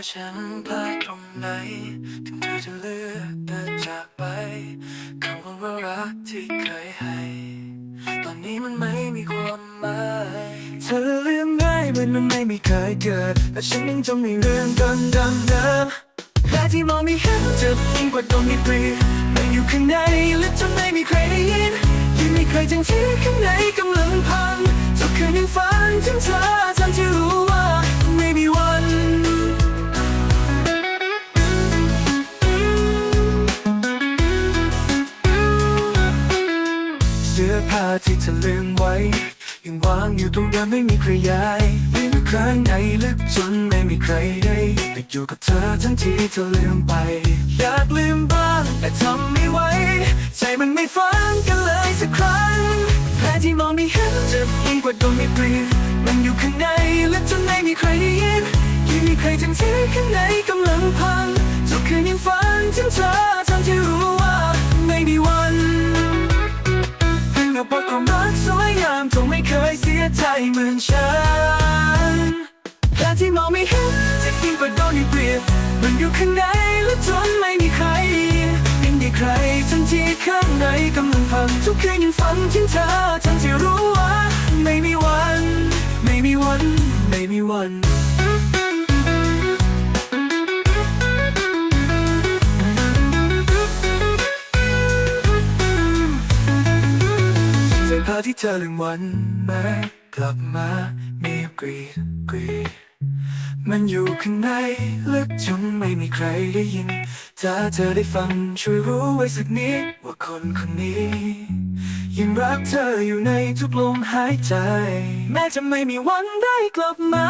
ว่าฉันพลาดตรงไหน ถึงเธอจะเลือกเดินจากไปคำว่ารักที่เคยให้ ตอนนี้มันไม่มีความหมายเธอเลือกง่ายเหมือนมันไม่มีเคยเกิดแต่ฉันยังจมในเรื่องเดิมเดิมเดิมและที่มองไม่เห็นเจ็บยิ่งกว่าโดนมีปรีมันอยู่ข้างในลึกจนไม่มีใครได้ยินยังไม่เคยจังที่ข้างในกำลังพังทุกคืนยังฝันถึงเธอ สื้อผ้าที่เธอลืมไว้ ยังวางอยู่ตรงเดิมไม่มีใครย้ายไม่มีใครไหนลึกจนไม่มีใครได้ติดอยู่กับเธอทั้งที่เธอลืมไป อยากลืมบ้างแต่ทำไม่ไหวใจมันไม่ฟังกันเลยสักครั้งแผลที่มองไม่เห็นเจ็บยิ่งกว่าโดนมีปรีมันอยู่ข้างในลึกจนไม่มีใครได้ยินยังมีใครทั้งที่ข้างในก เหมือนฉันแต่ที่มองไม่เห็นจะยิ่งกว่าโดนอีกเปรียบมันอยู่ข้างในและจนไม่มีใครไม่มีใครทั้งที่ข้างในกำลังพังทุกคืนยังฝันถึงเธอทั้งที่รู้ว่าไม่มีวัน ไม่มีวัน ไม่มีวันเสื้อผ้าที่เธอลืมวันแม้ก ลับมามีกรีดกรีดมันอยู่ข้างในลึกจนไม่มีใครได้ยิน ถ้าเธอได้ฟังช่วยรู้ไว้สักนิดว่าคนคนนี้ ยังรักเธออยู่ในทุกลมหายใจ แม้จะไม่มีวันได้กลับมา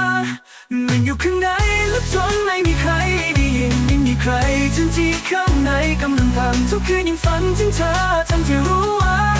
มันอยู่ข้างในลึกจนไม่มีใครได้ยินไม่มีใครจนที่ข้างในกำลังพังทุกคืนยังฝันถึงเธอทั้งที่รู้ว่า